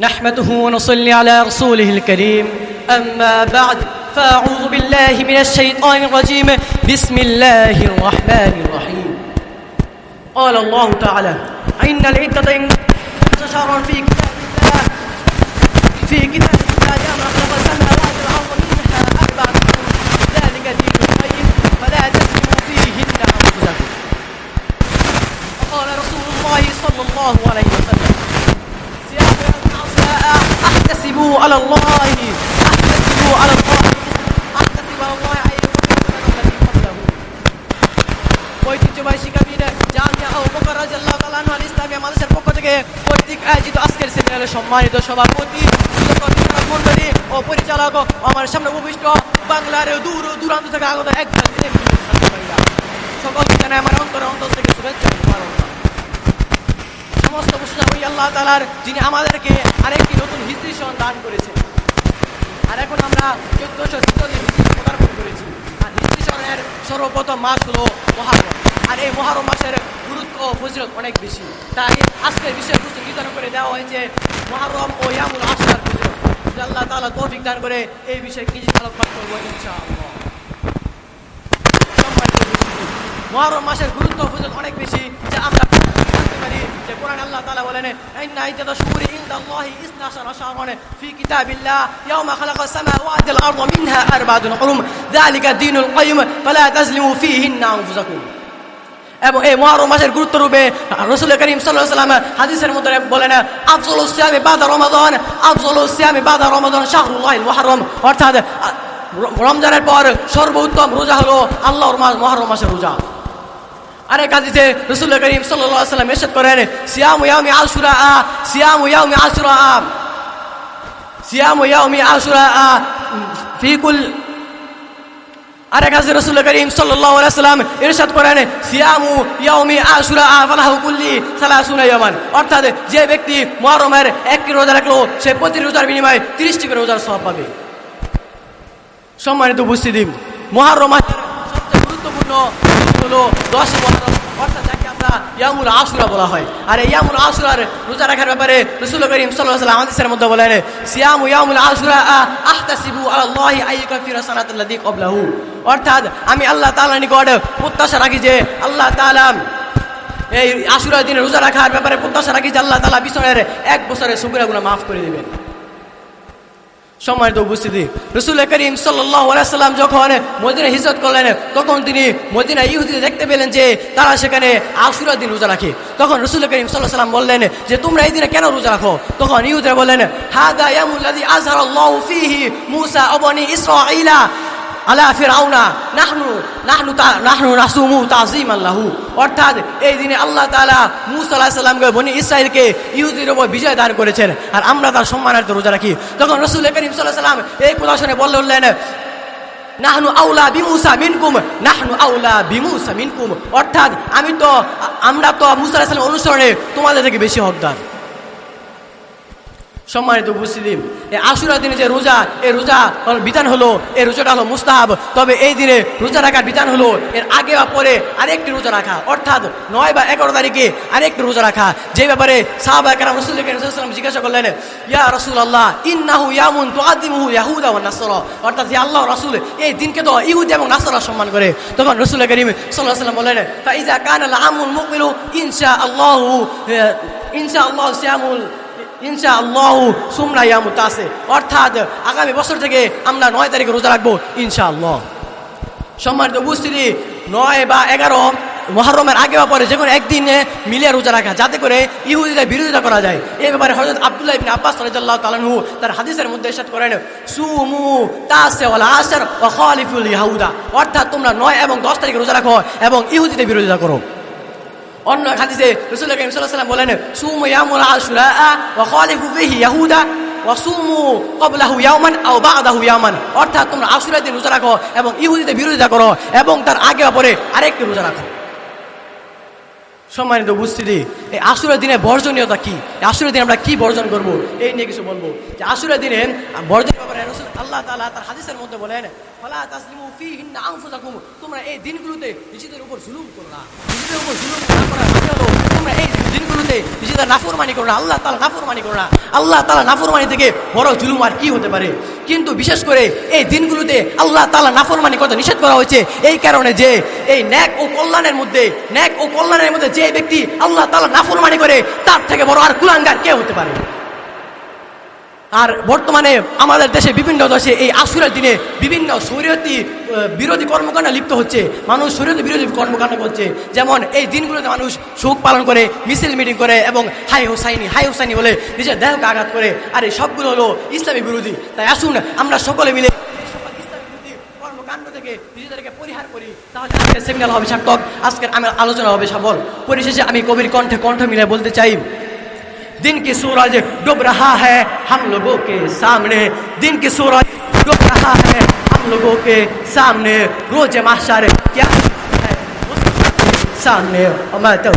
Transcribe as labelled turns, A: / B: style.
A: نحمده ونصلي على رسوله الكريم. أما بعد فأعوذ بالله من الشيطان الرجيم. بسم الله الرحمن الرحيم. قال الله تعالى إن العدة شهرا في كتاب الله في كتاب الله يوم خلق السماوات والأرض منها أربعة ذلك دين القيم فلا تظلموا فيهن أنفسكم. وقال رسول الله صلى الله عليه وسلم على الله احتسبوا على الله احتسب على الله ان يكون الذي قبله ঐতিহ্যবাহী শিক্ষাবিদ জামিয়া ও বকর রাদিয়াল্লাহু তাআলা আনহু আল ইসলামিয়া মাদ্রাসার পক্ষ থেকে কর্তৃক আয়োজিত আজকের সেমিনারের সম্মানিত সভাপতি শিক্ষক মন্ডলী ও পরিচালক ও আমার সামনে উপবিষ্ট বাংলার দূর দূরান্ত থেকে আগত একজন সকলকে জানাই আমার অন্তরে অন্তর থেকে শুভেচ্ছা আল্লাহ তালার যিনি আমাদেরকে আরেকটি নতুন হিস্ট্রি দান করেছেন। আর এখন আমরা চোদ্দশো ছিচল্লিশ হিস্ট্রি করেছি। আর হিস্ট্রি সনের সর্বপ্রথম মাস হলো মহারম। আর এই মহারম মাসের গুরুত্ব ও ফজিলত অনেক বেশি। তাই আজকের বিষয়বস্তু নির্ধারণ করে দেওয়া হয়েছে মহারম ও ইয়ামুল আশরার ফজিলত। আল্লাহ তালা তৌফিক দান করে, এই বিষয়ে কিছু আলোকপাত করব ইনশাআল্লাহ। মহরম মাসের গুরুত্ব ফজিলত অনেক বেশি, যা আমরা জানতে পারি যে কোরআন আল্লাহ তাআলা বলেন ইন্না ইদ্দাতা শুহুরি ইনদাল্লাহি ইসনা আশারা শাহরান ফি কিতাবিল্লাহ ইয়াওমা খালাকাস সামাওয়াতি ওয়াল আরদা মিনহা আরবাতুন হুরুম যালিকা দীনুল কাইয়্যিম ফালা তাজলিমু ফীহিন্না আনফুসাকুম এবং এই মহরম মাসের গুরুত্ব রূপে রসুল করিম সাল্লাহ সাল্লাম হাদিসের মধ্যে বলেন আফজল সিয়ামে বাদা রমাদন আফজল সিয়ামে বাদা রমাদন শাহরুল্লাহ মহরম অর্থাৎ আ, র- রমজানের পর সর্বোত্তম রোজা হলো আল্লাহর মাস মহরম মাসের রোজা আরেক হাদিসে রসুল করিম আলাইহি সাল্লাম ইরশাদ করেন, সিয়াম ইয়াউমি আশুরা সিয়াম ইয়াউমি আশুরা সিয়াম ইয়াউমি আশুরা ফি কুল আরেক হাদিসে রসুল করিম সাল্লাম ইরশাদ করেন, সিয়ামু ইয়াউমি আশুরা ফালাহু কুল্লি সালাসুনা ইয়ামান অর্থাৎ যে ব্যক্তি মুহররমের একটি রোজা রাখল, সে প্রতি রোজার বিনিময়ে 30 টি করে রোজার সওয়াব পাবে। সম্মানিত উপস্থিতি, মহারম মাসের সবচেয়ে গুরুত্বপূর্ণ দিন বলা ইয়ামুল ক্বাবলাহু। অর্থাৎ আমি আল্লাহ নিকট প্রত্যাশা রাখি যে আল্লাহ এই আশুরা দিনে রোজা রাখার ব্যাপারে প্রত্যাশা রাখি যে আল্লাহ তাআলা পিছনের এক বছরের সুবিরাগুলো মাফ করে দিবেন। সম্মানিত উপস্থিতি। রসুল করিম সাল্লাম যখন মদিনা হিজত করলেন, তখন তিনি মদিনা ইহুদিতে দেখতে পেলেন যে তারা সেখানে আশুরা দিন রোজা রাখে। তখন রসুল করিম সাল্লাহ সাল্লাম বললেন যে, তোমরা এই দিনে কেন রোজা রাখো? তখন ইহুদিরা বললেন, হাদা ইয়ামুল্লাদি আজহার ফিহি মুসা অবনি ইসরাঈলা আলা ফিরাউনা, নাহনু নাহনু তা, নাহনু নাসুমু তাজিম আল্লাহু অর্থাৎ এই দিনে আল্লাহ তাআলা মুসা আলাইহিস সালামকে বনি ইসরাইলকে ইহুদির উপর বিজয় দান করেছেন। আর আমরা তার সম্মানার্থে রোজা রাখি। তখন রাসূল করিম আলাইহি সাল্লাম এই কথা শুনে বললেন, নাহনু আউলা বিমুসা মিনকুম, নাহনু আউলা বিমুসা মিনকুম। অর্থাৎ আমি তো, আমরা তো মুসা সালামের অনুসরণে তোমাদের থেকে বেশি হকদার। সম্মানিত উপস্থিতি, এই আশুরা দিনে যে রোজা, এই রোজা বিধান হলো, এই রোজাটা হলো মুস্তাহাব। তবে এই দিনে রোজা রাখার বিধান হলো, এর আগে বা পরে আরেকটি রোজা রাখা। অর্থাৎ নয় বা এগারো তারিখে আরেকটি রোজা রাখা। যে ব্যাপারে সাহাবা একরাম সাল্লাম জিজ্ঞাসা করলেন, ইয়া রসুল আল্লাহ ইন্নাহু ইয়ামুন তুআদ্দিমুহু ইয়াহুদা নাসরা। অর্থাৎ ইয়া আল্লাহ রাসূল, এই দিনকে তো ইহুদি এবং নাসারা সম্মান করে। তখন রসুল করিম সাল্লাল্লাহু আলাইহি ওয়াসাল্লাম বললেন, ফাইজা কানা আল আমুল মুকমিলু ইনশাআল্লাহু ইনশাআল্লাহু সিয়ামুল ইনশা আল্লাহ সুমরা ইয়ামুত আছে। অর্থাৎ আগামী বছর থেকে আমরা নয় তারিখে রোজা রাখব ইনশা আল্লাহ সম্মানিত উপস্থিতি, নয় বা এগারো মহরমের আগে বা পরে যে কোনো একদিনে মিলিয়ে রোজা রাখা, যাতে করে ইহুদিদের বিরোধিতা করা যায়। এই ব্যাপারে হজরত আব্দুল্লাহ ইবিন আব্বাস রাদিয়াল্লাহু তাআলাহু তার হাদিসের মধ্যে ইরশাদ করেন, সুমু আসর অর্থাৎ তোমরা নয় এবং দশ তারিখে রোজা রাখো এবং ইহুদিদের বিরোধিতা করো। অন্য এক হাদিসে রসুল করিম ওয়াসাল্লাম বলেন, সুমু ইয়ামুল আশুরা ওয়া খালিফু ফিহি ইয়াহুদা ওয়া সুমু ক্বাবলাহু ইয়াওমান আও বা'দাহু ইয়ামান। অর্থাৎ তোমরা আশুরা দিন রোজা রাখো এবং ইহুদিতে বিরোধিতা করো এবং তার আগে পরে আরেকটি রোজা রাখো। সম্মানিত উপস্থিতি, এই আসুরের দিনে বর্জনীয়তা কি? আসুরের দিনে আমরা কি বর্জন করব? এই নিয়ে কিছু বলব। যে আসুরের দিনে বর্জন আল্লাহ তালা তার হাদিসের মধ্যে বলেন তোমরা এই দিনগুলোতে নিজেদের উপর জুলুম করো না। নিজেদের উপর জুলুম না করার হলো এই দিনগুলোতে নিজেদের নাফরমানি করো না, আল্লাহ তালা নাফরমানি করো না। আল্লাহ তালা নাফরমানি থেকে বড় জুলুম আর কি হতে পারে? কিন্তু বিশেষ করে এই দিনগুলোতে আল্লাহ তালা নাফরমানি করতে নিষেধ করা হয়েছে, এই কারণে যে এই ন্যাক ও কল্যাণের মধ্যে, ন্যাক ও কল্যাণের মধ্যে যে ব্যক্তি আল্লাহ তালা নাফরমানি করে, তার থেকে বড় আর কুলাঙ্গার কে হতে পারে? আর বর্তমানে আমাদের দেশে বিভিন্ন দেশে এই আশুরের দিনে বিভিন্ন শরীয়তি বিরোধী কর্মকাণ্ডে লিপ্ত হচ্ছে। মানুষ শরীয়তি বিরোধী কর্মকাণ্ড করছে। যেমন এই দিনগুলোতে মানুষ শোক পালন করে, মিছিল মিটিং করে এবং হাই হোসাইনি হাই হোসাইনি বলে নিজের দেহকে আঘাত করে। আর এই সবগুলো হলো ইসলামী বিরোধী। তাই আসুন আমরা সকলে মিলে কর্মকাণ্ড থেকে নিজেদেরকে পরিহার করি। তাহলে আজকের সেমিনার হবে সার্থক। আজকের আমার আলোচনা হবে সফল। পরিশেষে আমি কবির কণ্ঠে কণ্ঠ মিলে বলতে চাই दिन की सूरज डूब रहा है हम लोगों के सामने। दिन की सूरज डूब रहा है हम लोगों के सामने। रोज माशारे क्या है? सामने। और मैं तो